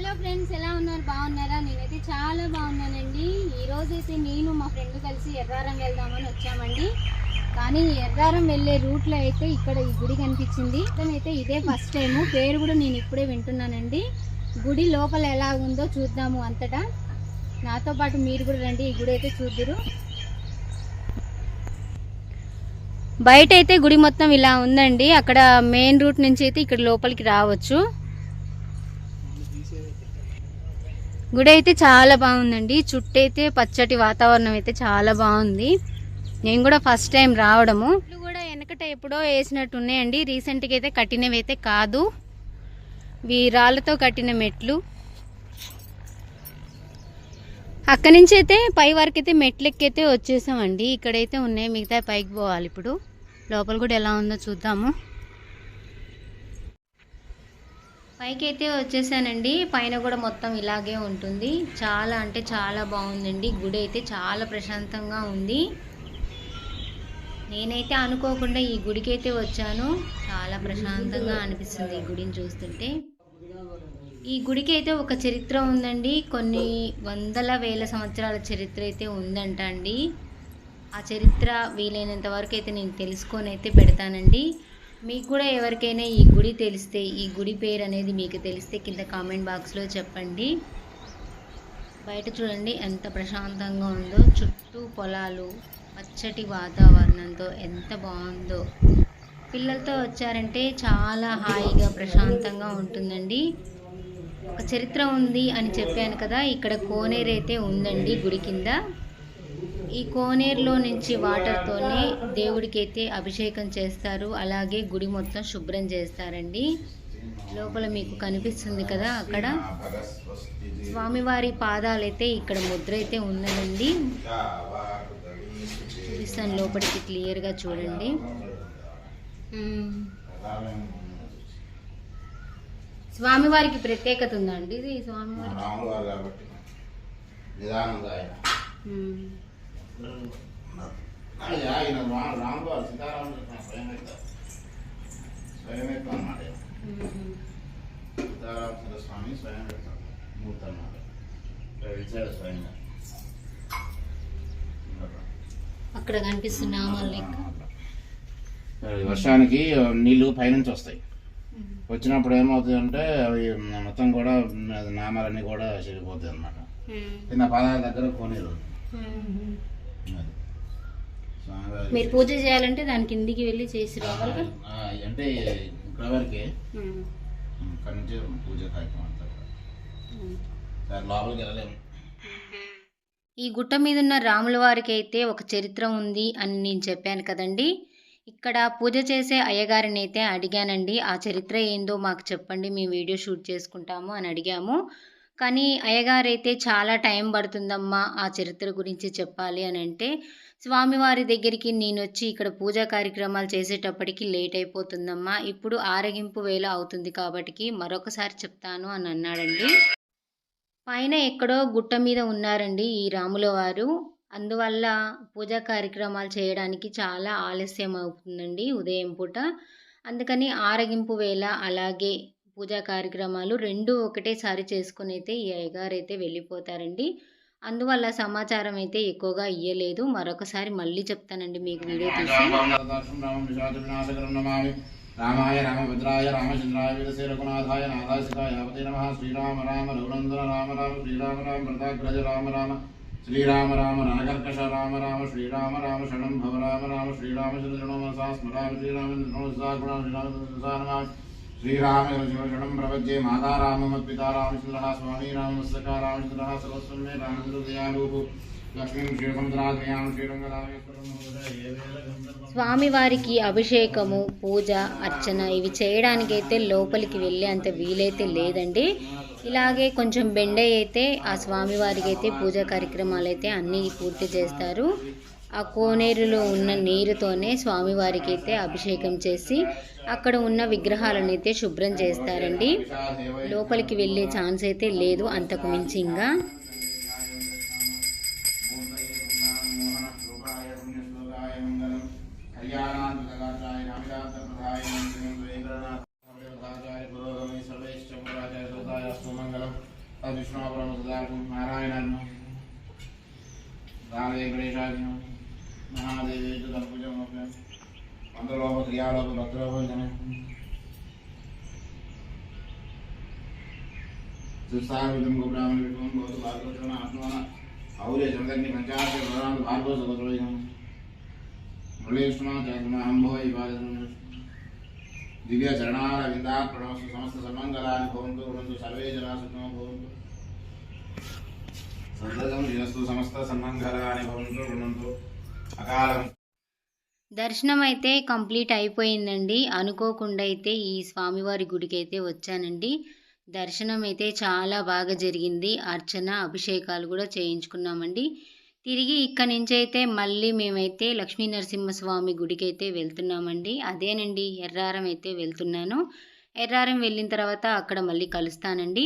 Hello friends ఎలా ఉన్నారు? బాగున్నారా? నేనైతే చాలా బాగున్నానండి. ఈరోజు అయితే నేను మా ఫ్రెండ్ కలిసి ఎర్రారం వెళ్దామని వచ్చామండి. కానీ ఎర్రారం వెళ్ళే రూట్లో అయితే ఇక్కడ ఈ గుడి కనిపించింది. అయితే ఇదే ఫస్ట్ టైం పేరు కూడా నేను ఇప్పుడే వింటున్నానండి. గుడి లోపల ఎలా ఉందో చూద్దాము అంతటా. నాతో పాటు మీరు కూడా రండి ఈ గుడి అయితే చూద్దురు. బయట అయితే గుడి మొత్తం ఇలా ఉందండి. అక్కడ మెయిన్ రూట్ నుంచి అయితే ఇక్కడ లోపలికి రావచ్చు. గుడి అయితే చాలా బాగుందండి. చుట్టూ అయితే పచ్చటి వాతావరణం అయితే చాలా బాగుంది. నేను కూడా ఫస్ట్ టైం రావడము. ఇల్లు కూడా వెనకట ఎప్పుడో వేసినట్టు ఉన్నాయండి. రీసెంట్గా అయితే కట్టినవి అయితే కాదు. ఇవి రాళ్ళతో కట్టిన మెట్లు. అక్కడి నుంచి అయితే పై వరకు అయితే మెట్లెక్కైతే వచ్చేసామండి. ఇక్కడైతే ఉన్నాయి. మిగతా పైకి పోవాలి ఇప్పుడు. లోపల కూడా ఎలా ఉందో చూద్దాము. పైకి అయితే వచ్చేసానండి. పైన కూడా మొత్తం ఇలాగే ఉంటుంది. చాలా అంటే చాలా బాగుందండి. గుడి అయితే చాలా ప్రశాంతంగా ఉంది. నేనైతే అనుకోకుండా ఈ గుడికి అయితే వచ్చాను. చాలా ప్రశాంతంగా అనిపిస్తుంది ఈ గుడిని చూస్తుంటే. ఈ గుడికి అయితే ఒక చరిత్ర ఉందండి. కొన్ని వందల వేల సంవత్సరాల చరిత్ర అయితే ఉందంట అండి ఆ చరిత్ర వీలైనంత వరకు అయితే నేను తెలుసుకొని అయితే పెడతానండి. మీకు కూడా ఎవరికైనా ఈ గుడి తెలిస్తే ఈ గుడి పేరు అనేది మీకు తెలిస్తే కింద కామెంట్ బాక్స్లో చెప్పండి. బయట చూడండి ఎంత ప్రశాంతంగా ఉందో. చుట్టూ పొలాలు పచ్చటి వాతావరణంతో ఎంత బాగుందో. పిల్లలతో వచ్చారంటే చాలా హాయిగా ప్రశాంతంగా ఉంటుందండి. ఒక చరిత్ర ఉంది అని చెప్పాను కదా ఇక్కడ కోనేరు అయితే ఉందండి గుడి కింద. ఈ కోనేరులో నుంచి వాటర్తోనే దేవుడికి అయితే అభిషేకం చేస్తారు. అలాగే గుడి మొత్తం శుభ్రం చేస్తారండి. లోపల మీకు కనిపిస్తుంది కదా అక్కడ. స్వామివారి పాదాలు అయితే ఇక్కడ ముద్ర అయితే ఉన్నదండి. చూపిస్తాను లోపలికి క్లియర్గా చూడండి. స్వామివారికి ప్రత్యేకత ఉందండి ఇది స్వామివారికి. ఆయన మ్మ్. అది ఆయన రా- రాములు వారు సీతారాములు స్వయంగా స్వయంగా అన్నమాట. సీతారామచంద్ర స్వామి స్వయంగా మూర్తి అన్నమాట. స్వయంగా. అక్కడ కనిపిస్తున్న వర్షానికి నీళ్ళు పైనుంచి వస్తాయి. వచ్చినప్పుడు ఏమవుతుందంటే అవి మొత్తం కూడా నామాలన్నీ కూడా చెడిపోతాయి అన్నమాట. మ్మ్. చిన్న పాదాల దగ్గర కొనేరు. మీరు పూజ చేయాలంటే దాని కిందికి వెళ్ళి చేసి రావాలి ఆ, అంటే ఇక్కడ వరకే మ్మ్. ఇక్కడ నుంచి పూజ కార్యక్రమం అంతా కూడా. దాని లోపలికి వెళ్ళలేము. ఈ గుట్ట మీద ఉన్న రాముల వారికి అయితే ఒక చరిత్ర ఉంది అని నేను చెప్పాను కదండి. ఇక్కడ పూజ చేసే అయ్యగారిని అయితే అడిగానండి ఆ చరిత్ర ఏందో మాకు చెప్పండి మేము వీడియో షూట్ చేసుకుంటాము అని అడిగాము. కానీ అయ్యగారైతే చాలా టైం పడుతుందమ్మా ఆ చరిత్ర గురించి చెప్పాలి అని అంటే స్వామివారి దగ్గరికి నేను వచ్చి ఇక్కడ పూజా కార్యక్రమాలు చేసేటప్పటికి లేట్ అయిపోతుందమ్మా. ఇప్పుడు ఆరగింపు వేళ అవుతుంది కాబట్టి మరొకసారి చెప్తాను అని అన్నాడండి. పైన ఎక్కడో గుట్ట మీద ఉన్నారండి ఈ రాముల వారు. అందువల్ల పూజా కార్యక్రమాలు చేయడానికి చాలా ఆలస్యం అవుతుందండి ఉదయం పూట. అందుకని ఆరగింపు వేళ అలాగే పూజా కార్యక్రమాలు రెండు ఒకటేసారి చేసుకుని అయితే ఈ అయ్యగారు అయితే వెళ్ళిపోతారండి. అందువల్ల సమాచారం అయితే ఎక్కువగా ఇయ్యలేదు. మరొకసారి మళ్ళీ చెప్తానండి మీకు వీడియో తీసి. రామాయ రామభద్రాయ రామచంద్రాయ వీరసే రఘునాథాయ నాథాసితాయ యావతే నమ. శ్రీరామ రామ రఘునందన రామ రామ శ్రీరామ రామ ప్రతాగ్రజ రామ రామ. శ్రీరామ రామ రణకర్కష రామ రామ శ్రీరామ రామ శరణం భవ రామ రామ శ్రీరామచంద్ర మనసా స్మరామి శ్రీరామచంద్ర శ్రీరామ శ్రీరామ శరణం ప్రపద్యే స్వామివారికి అభిషేకము పూజ అర్చన ఇవి చేయడానికైతే లోపలికి వెళ్ళే అంత వీలైతే లేదండి. ఇలాగే కొంచెం బెండే అయితే ఆ స్వామివారికి అయితే పూజా కార్యక్రమాలు అయితే అన్నీ పూర్తి చేస్తారు. ఆ కోనేరులో ఉన్న నీరుతోనే స్వామివారికి అయితే అభిషేకం చేసి అక్కడ ఉన్న విగ్రహాలను అయితే శుభ్రం చేస్తారండి లోపలికి వెళ్ళే ఛాన్స్ అయితే లేదు అంతకు మించి ఇంకా విష్ణుపురం నారాయణ రాలే గణేశాయ మహాదేవి పూజ మంత్రలోప క్రియాలోప భక్తులోప జన గోబ్రాహ్మణ విష్ణుం భవతు భాగవతం ఆత్మన ఔర్య జమదగ్ని పంచాశ ప్రధాన భార్గవ సగోత్రోయం మురళీష్ణ చంద్రమహంభో ఇవాదం దివ్య చరణాల విందాత్ ప్రణవస్తు సమస్త సన్మంగళాన్ని భవంతు భవంతు సర్వే జనా సుఖమో భవంతు సంతతం దినస్తు సమస్త సన్మంగళాన్ని భవంతు భవంతు దర్శనం అయితే కంప్లీట్ అయిపోయిందండి. అనుకోకుండా అయితే ఈ స్వామివారి గుడికి అయితే వచ్చానండి. దర్శనం అయితే చాలా బాగా జరిగింది. అర్చన అభిషేకాలు కూడా చేయించుకున్నామండి. తిరిగి ఇక్కడి నుంచి అయితే మళ్ళీ మేమైతే లక్ష్మీ నరసింహస్వామి గుడికి అయితే వెళ్తున్నామండి. అదేనండి ఎర్రారం అయితే వెళ్తున్నాను. ఎర్రారం వెళ్ళిన తర్వాత అక్కడ మళ్ళీ కలుస్తానండి.